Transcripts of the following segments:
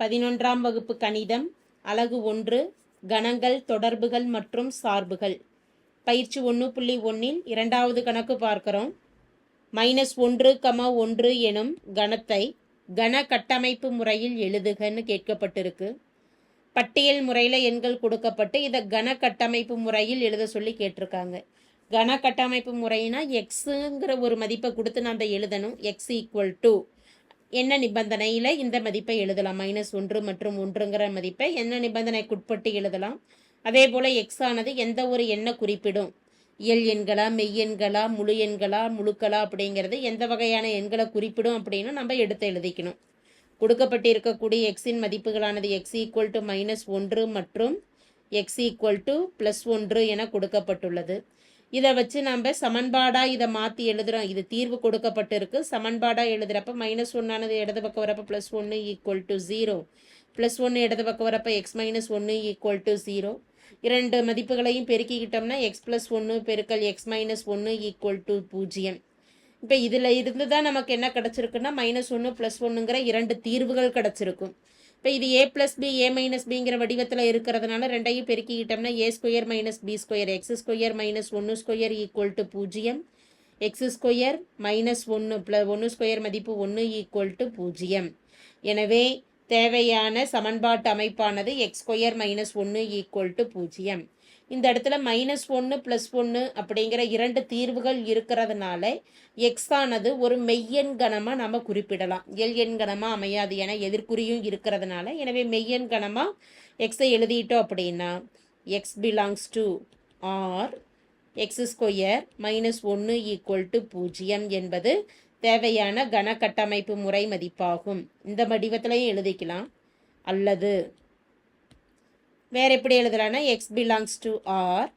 பதினொன்றாம் வகுப்பு கணிதம் அலகு ஒன்று கணங்கள் தொடர்புகள் மற்றும் சார்புகள். பயிற்சி ஒன்று புள்ளி ஒன்றில் இரண்டாவது கணக்கு பார்க்கிறோம். மைனஸ் ஒன்று கம ஒன்று எனும் கணத்தை கன கட்டமைப்பு முறையில் எழுதுகன்னு கேட்கப்பட்டிருக்கு. பட்டியல் முறையில் எண்கள் கொடுக்கப்பட்டு இதை கன கட்டமைப்பு முறையில் எழுத சொல்லி கேட்டிருக்காங்க. கன கட்டமைப்பு முறைனா எக்ஸுங்கிற ஒரு மதிப்பை கொடுத்து நம்ம எழுதணும். எக்ஸ் ஈக்குவல் டு என்ன நிபந்தனையில் இந்த மதிப்பை எழுதலாம். மைனஸ் ஒன்று மற்றும் ஒன்றுங்கிற மதிப்பை என்ன நிபந்தனைக்குட்பட்டு எழுதலாம்? அதே போல் எக்ஸ் ஆனது எந்த ஒரு எண்ணை குறிப்பிடும்? இயல் எண்களா மெய்யெண்களா முழு எண்களா முழுக்களா அப்படிங்கிறது எந்த வகையான எண்களை குறிப்பிடும் அப்படின்னு நம்ம எடுத்து எழுதிக்கணும். கொடுக்கப்பட்டிருக்கக்கூடிய எக்ஸின் மதிப்புகளானது எக்ஸ் ஈக்குவல் டு மைனஸ் ஒன்று மற்றும் எக்ஸ் ஈக்குவல் டு ப்ளஸ் ஒன்று என கொடுக்கப்பட்டுள்ளது. இதை வச்சு நம்ம சமன்பாடாக இதை மாற்றி எழுதுகிறோம் இது தீர்வு கொடுக்கப்பட்டிருக்கு. சமன்பாடாக எழுதுகிறப்ப மைனஸ் ஒன்னானது இடது பக்கம் வரப்போ ப்ளஸ் ஒன்று ஈக்குவல் டு ஜீரோ ப்ளஸ் ஒன்று இடது பக்கம் வரப்போ எக்ஸ் மைனஸ் ஒன்று ஈக்குவல் டு ஜீரோ இரண்டு மதிப்புகளையும் பெருக்கிக்கிட்டோம்னா எக்ஸ் ப்ளஸ் ஒன்று பெருக்கல் எக்ஸ் மைனஸ் ஒன்று ஈக்குவல் டு பூஜ்ஜியம். இப்போ இதில் இருந்து தான் நமக்கு என்ன கிடச்சிருக்குன்னா மைனஸ் ஒன்று ப்ளஸ் ஒன்றுங்கிற இரண்டு தீர்வுகள் கிடச்சிருக்கும். இப்போ இது A plus B A minus பிங்கிற வடிவத்தில் இருக்கிறதுனால ரெண்டையும் பெருக்கிக்கிட்டோம்னா A square minus B square X square minus ஒன்று ஸ்கொயர் ஈக்குவல் டு பூஜ்ஜியம். எக்ஸ் ஸ்கொயர் மைனஸ் ஒன்று ப்ள ஒன்று ஸ்கொயர் மதிப்பு ஒன்று ஈக்குவல் டு பூஜ்ஜியம். எனவே தேவையான சமன்பாட்டு அமைப்பானது எக்ஸ் ஸ்கொயர் மைனஸ் ஒன்று ஈக்குவல் டு பூஜ்ஜியம். இந்த இடத்துல மைனஸ் ஒன்று ப்ளஸ் ஒன்று அப்படிங்கிற இரண்டு தீர்வுகள் இருக்கிறதுனால எக்ஸ் ஆனது ஒரு மெய்யெண் கணமாக நம்ம குறிப்பிடலாம். எல் எண் கணமாக அமையாது என எதிர்குறியும் இருக்கிறதுனால. எனவே மெய்யெண் கணமாக எக்ஸை எழுதிட்டோம் அப்படின்னா X belongs to R X square minus ஒன்று ஈக்குவல் டு பூஜ்ஜியம் என்பது தேவையான கன கட்டமைப்பு முறை மதிப்பாகும். இந்த வடிவத்திலையும் எழுதிக்கலாம். அல்லது வேறு எப்படி எழுதலாம்னா X belongs to R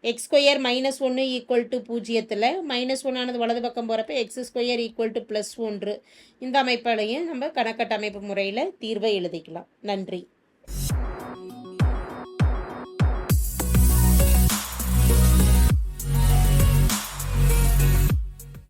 X square minus ஒன்று ஈக்குவல் டு பூஜ்ஜியத்தில். மைனஸ் ஒன்னானது வலது பக்கம் போகிறப்ப X square equal to plus ஒன்று இந்த அமைப்பாலையும் நம்ம கணக்கட்டமைப்பு முறையில் தீர்வை எழுதிக்கலாம். நன்றி.